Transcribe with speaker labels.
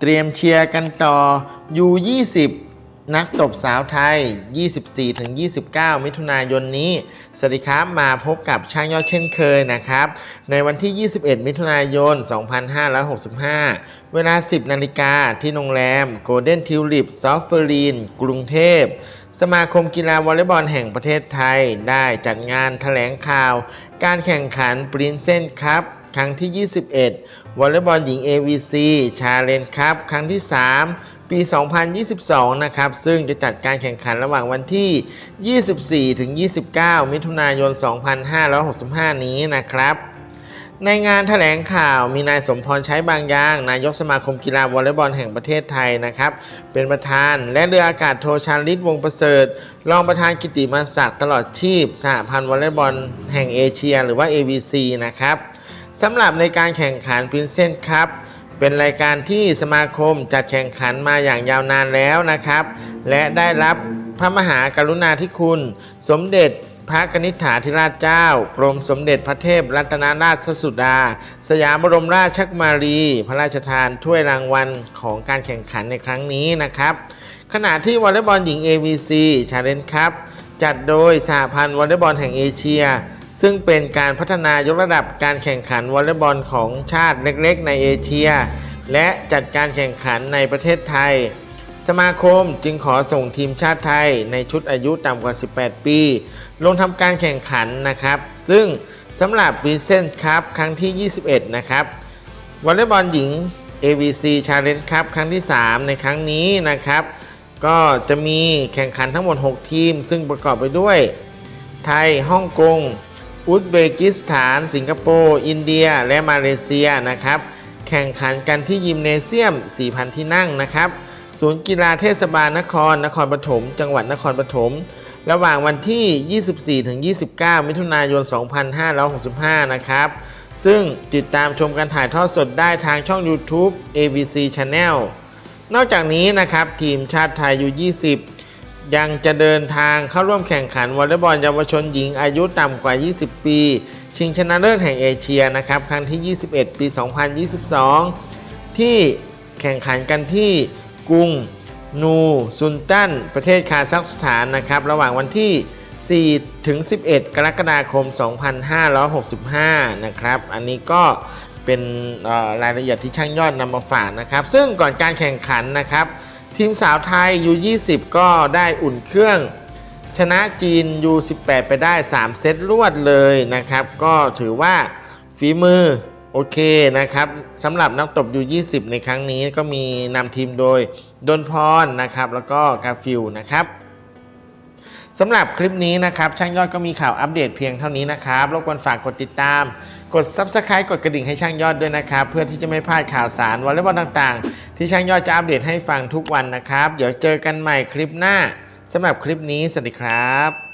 Speaker 1: เตรียมเชียร์กันต่อ U20 นักตบสาวไทย 24-29 มิถุนายนนี้ สวัสดีครับ มาพบกับช่างยอดเช่นเคยนะครับ ในวันที่ 21 มิถุนายน 2565 เวลา 10 นาฬิกาที่โรงแรม Golden Tulip s o f e r i n กรุงเทพ สมาคมกีฬาวอลเลย์บอลแห่งประเทศไทย ได้จัดงานแถลงข่าว การแข่งขันปรินเซนครับ ครั้งที่ 21 วอลเลย์บอลหญิง AVC ชาเลนครับ ครั้งที่ 3 ปี 2022 นะครับ ซึ่งจะจัดการแข่งขันระหว่างวันที่ 24 ถึง 29 มิถุนายน 2565 นี้นะครับในงานแถลงข่าวมีนายสมพรใช้บางอย่าง นายกสมาคมกีฬาวอลเลย์บอลแห่งประเทศไทยนะครับ เป็นประธานและเรืออากาศโทชาลิตวงประเสริฐ รองประธานกิติมาศักดิ์ตลอดชีพสหพันธ์วอลเลย์บอลแห่งเอเชีย หรือว่า AVC นะครับ สำหรับในการแข่งขันปรินเซนครับเป็นรายการที่สมาคมจัดแข่งขันมาอย่างยาวนานแล้วนะครับ และได้รับพระมหากรุณาธิคุณ สมเด็จพระกนิษฐาธิราชเจ้า กรมสมเด็จพระเทพรัตนราชสุดา สยามบรมราชกุมารี พระราชทานถ้วยรางวัลของการแข่งขันในครั้งนี้นะครับ ขณะที่วอลเลย์บอลหญิง AVC ชาเลนครับจัดโดยสหพันธ์วอลเลย์บอลแห่งเอเชีย ซึ่งเป็นการพัฒนายกระดับการแข่งขันวอลเลย์บอลของชาติเล็กๆ ในเอเชีย และจัดการแข่งขันในประเทศไทย สมาคมจึงขอส่งทีมชาติไทยในชุดอายุต่ำกว่า 18 ปี ลงทำการแข่งขันนะครับ ซึ่งสำหรับรีเซนครับครั้งที่ 21 นะครับวอลเลย์บอลหญิง AVC Challenge ครับครั้งที่ 3 ในครั้งนี้นะครับ ก็จะมีแข่งขันทั้งหมด 6 ทีม ซึ่งประกอบไปด้วย ไทยฮ่องกง อุซเบกิสถาน สิงคโปร์ อินเดีย และมาเลเซียนะครับ แข่งขันกันที่ยิมเนเซียม 4,000 ที่นั่งนะครับ ศูนย์กีฬาเทศบาลนคร นครปฐม จังหวัดนครปฐม ระหว่างวันที่ 24-29 มิถุนายน 2565 นะครับ ซึ่งติดตามชมการถ่ายทอดสดได้ทางช่อง YouTube AVC Channel นอกจากนี้นะครับ ทีมชาติไทยยู20 ยังจะเดินทางเข้าร่วมแข่งขันวอลเลย์บอลเยาวชนหญิงอายุต่ำกว่า 20 ปี ชิงชนะเลิศแห่งเอเชียนะครับครั้งที่ 21 ปี 2022 ที่แข่งขันกันที่กรุงนูซุนตัน ประเทศคาซัคสถานนะครับ ระหว่างวันที่ 4 ถึง 11 กรกฎาคม 2565 นะครับ อันนี้ก็เป็นรายละเอียดที่ช่างยอดนำมาฝากนะครับ ซึ่งก่อนการแข่งขันนะครับ ทีมสาวไทย U20 ก็ได้อุ่นเครื่อง ชนะจีน U18 ไปได้ 3 เซตรวดเลยนะครับ ก็ถือว่าฝีมือโอเคนะครับสำหรับนักตบ U20 ในครั้งนี้ก็มีนำทีมโดยดนพรนะครับ แล้วก็กาฟิลนะครับ สำหรับคลิปนี้นะครับ ช่างยอดก็มีข่าวอัปเดตเพียงเท่านี้นะครับรบกวนฝากกดติดตาม กด Subscribe กดกระดิ่งให้ช่างยอดด้วยนะครับ เพื่อที่จะไม่พลาดข่าวสารวอลเลย์บอลต่างๆ ที่ช่างยอดจะอัปเดตให้ฟังทุกวันนะครับ เดี๋ยวเจอกันใหม่คลิปหน้าสำหรับคลิปนี้สวัสดีครับ